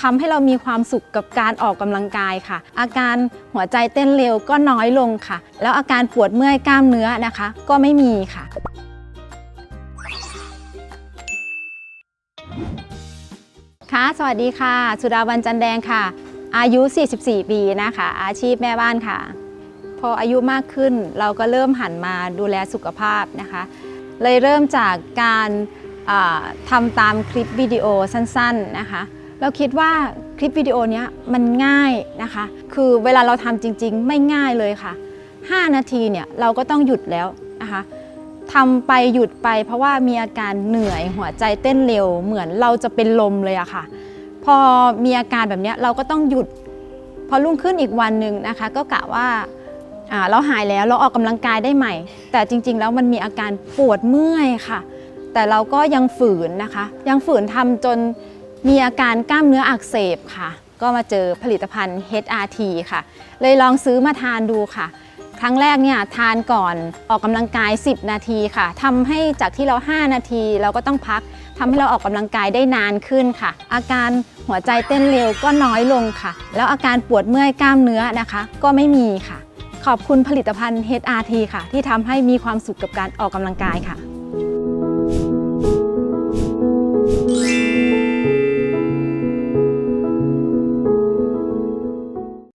ทำให้เรามีความสุขกับการออกกำลังกายค่ะ อาการหัวใจเต้นเร็วก็น้อยลงค่ะ แล้วอาการปวดเมื่อยกล้ามเนื้อนะคะ ก็ไม่มีค่ะค่ะสวัสดีค่ะ สุดาวันจันแดงค่ะ อายุ 44 ปีนะคะ อาชีพแม่บ้านค่ะ พออายุมากขึ้นเราก็เริ่มหันมาดูแลสุขภาพนะคะ เลยเริ่มจากการทำตามคลิปวิดีโอสั้นๆนะคะ เราคิดว่าคลิปวิดีโอนี้มันง่ายนะคะ คือเวลาเราทำจริง ๆ ไม่ง่ายเลยค่ะ 5 นาทีเนี่ยเราก็ต้องหยุดแล้วนะคะทำไปหยุดไปเพราะว่ามีอาการเหนื่อยหัวใจเต้นเร็ว เหมือนเราจะเป็นลมเลยอะค่ะ พอมีอาการแบบนี้เราก็ต้องหยุด พอรุ่งขึ้นอีกวันหนึ่งนะคะ ก็กะว่าอ่าเราหายแล้วเราออกกำลังกายได้ใหม่ แต่จริง ๆ แล้วมันมีอาการปวดเมื่อยค่ะ แต่เราก็ยังฝืนนะคะ ยังฝืนทำจน มีอาการกล้ามเนื้ออักเสบค่ะ ก็มาเจอผลิตภัณฑ์ HRT ค่ะ เลยลองซื้อมาทานดูค่ะ ครั้งแรกเนี่ยทานก่อนออกกำลังกาย 10 นาทีค่ะทำให้จากที่เรา 5 นาทีเราก็ต้องพักทำให้เราออกกำลังกายได้นานขึ้นค่ะ อาการหัวใจเต้นเร็วก็น้อยลงค่ะ แล้วอาการปวดเมื่อยกล้ามเนื้อนะคะ ก็ไม่มีค่ะ ขอบคุณผลิตภัณฑ์ HRT ค่ะ ที่ทำให้มีความสุขกับการออกกำลังกายค่ะ